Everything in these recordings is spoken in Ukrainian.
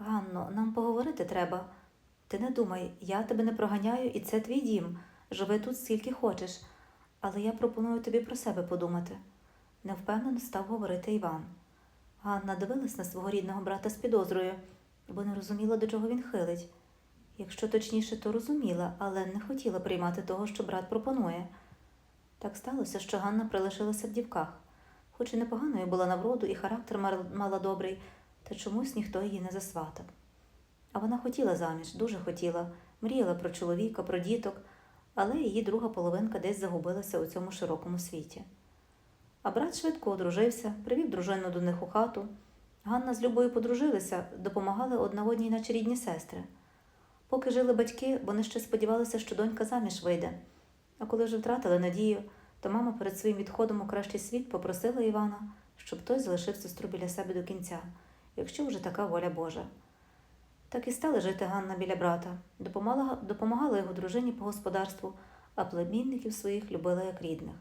Ганно, нам поговорити треба. Ти не думай, я тебе не проганяю, і це твій дім. Живи тут скільки хочеш. Але я пропоную тобі про себе подумати. Невпевнено став говорити Іван. Ганна дивилась на свого рідного брата з підозрою, бо не розуміла, до чого він хилить. Якщо точніше, то розуміла, але не хотіла приймати того, що брат пропонує. Так сталося, що Ганна прилишилася в дівках. Хоч і непоганою була на вроду, і характер мала добрий, та чомусь ніхто її не засватав. А вона хотіла заміж, дуже хотіла, мріяла про чоловіка, про діток, але її друга половинка десь загубилася у цьому широкому світі. А брат швидко одружився, привів дружину до них у хату. Ганна з Любою подружилися, допомагали одна одній, наче рідні сестри. Поки жили батьки, вони ще сподівалися, що донька заміж вийде. А коли вже втратили надію, то мама перед своїм відходом у кращий світ попросила Івана, щоб той залишив сестру біля себе до кінця, якщо вже така воля Божа. Так і стали жити Ганна біля брата, допомагала, його дружині по господарству, а племінників своїх любила як рідних.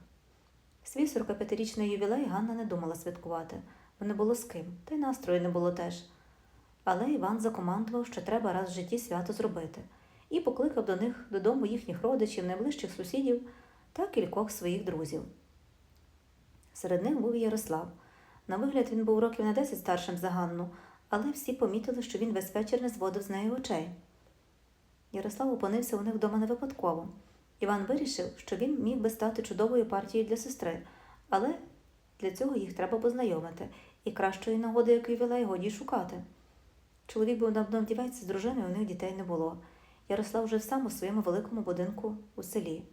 Свій 45-річний ювілей Ганна не думала святкувати, бо не було з ким, та й настрою не було теж. Але Іван закомандував, що треба раз в житті свято зробити, і покликав до них додому їхніх родичів, найближчих сусідів та кількох своїх друзів. Серед них був Ярослав. На вигляд він був років на 10 старшим за Ганну, але всі помітили, що він весь вечір не зводив з неї очей. Ярослав опинився у них вдома не випадково. Іван вирішив, що він міг би стати чудовою партією для сестри, але для цього їх треба познайомити, і кращої нагоди, як ювілей, годі шукати. Чоловік був давно вдівець з дружиною, у них дітей не було. Ярослав жив сам у своєму великому будинку у селі.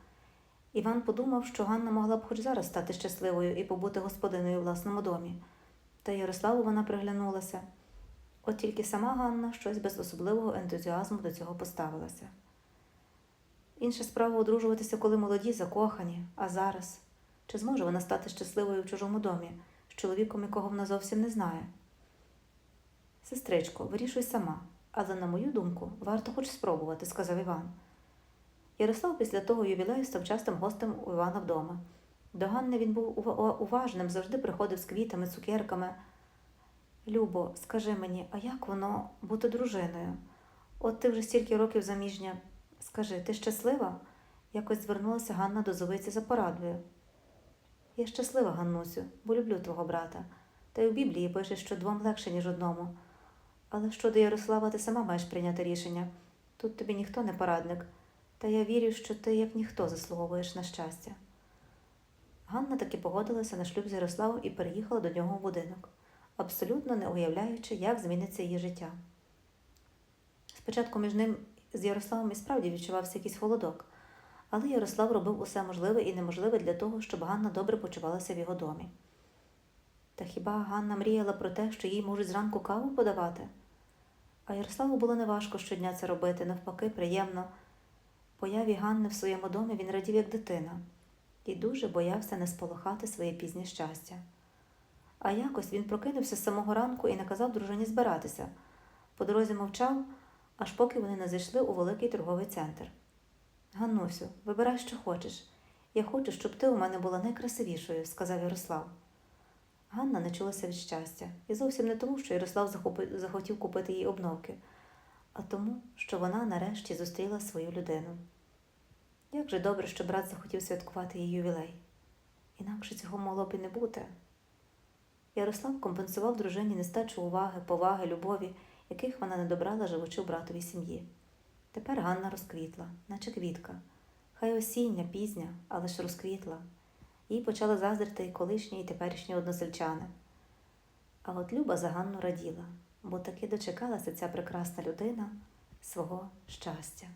Іван подумав, що Ганна могла б хоч зараз стати щасливою і побути господиною у власному домі. Та Ярославу вона приглянулася. От тільки сама Ганна щось без особливого ентузіазму до цього поставилася. Інша справа одружуватися, коли молоді, закохані, а зараз. Чи зможе вона стати щасливою в чужому домі, з чоловіком, якого вона зовсім не знає? Сестричко, вирішуй сама, але, на мою думку, варто хоч спробувати, сказав Іван. Ярослав після того ювілею став частим гостем у Івана вдома. До Ганни він був уважним, завжди приходив з квітами, цукерками. Любо, скажи мені, а як воно бути дружиною? От ти вже стільки років заміжня. Скажи, ти щаслива? Якось звернулася Ганна до зовиці за порадою. Я щаслива, Ганнусю, бо люблю твого брата. Та й у Біблії пише, що двом легше, ніж одному. Але щодо Ярослава, ти сама маєш прийняти рішення. Тут тобі ніхто не порадник, та я вірю, що ти, як ніхто, заслуговуєш на щастя. Ганна таки погодилася на шлюб з Ярославом і переїхала до нього в будинок, абсолютно не уявляючи, як зміниться її життя. Спочатку між ним з Ярославом і справді відчувався якийсь холодок, але Ярослав робив усе можливе і неможливе для того, щоб Ганна добре почувалася в його домі. Та хіба Ганна мріяла про те, що їй можуть зранку каву подавати? А Ярославу було неважко щодня це робити, навпаки, приємно. Появі Ганни в своєму домі він радів як дитина і дуже боявся не сполохати своє пізнє щастя. А якось він прокинувся з самого ранку і наказав дружині збиратися. По дорозі мовчав, аж поки вони не зайшли у великий торговий центр. Ганнусю, вибирай, що хочеш. Я хочу, щоб ти у мене була найкрасивішою, сказав Ярослав. Ганна не чулася від щастя, і зовсім не тому, що Ярослав захотів купити їй обновки, а тому, що вона нарешті зустріла свою людину. Як же добре, що брат захотів святкувати її ювілей. Інакше цього могло б і не бути. Ярослав компенсував дружині нестачу уваги, поваги, любові, яких вона не добрала, живучи в братовій сім'ї. Тепер Ганна розквітла, наче квітка. Хай осіння, пізня, але ж розквітла. Їй почали заздрити і колишні, і теперішні односельчани. А от Люба за Ганну раділа, бо таки дочекалася ця прекрасна людина свого щастя.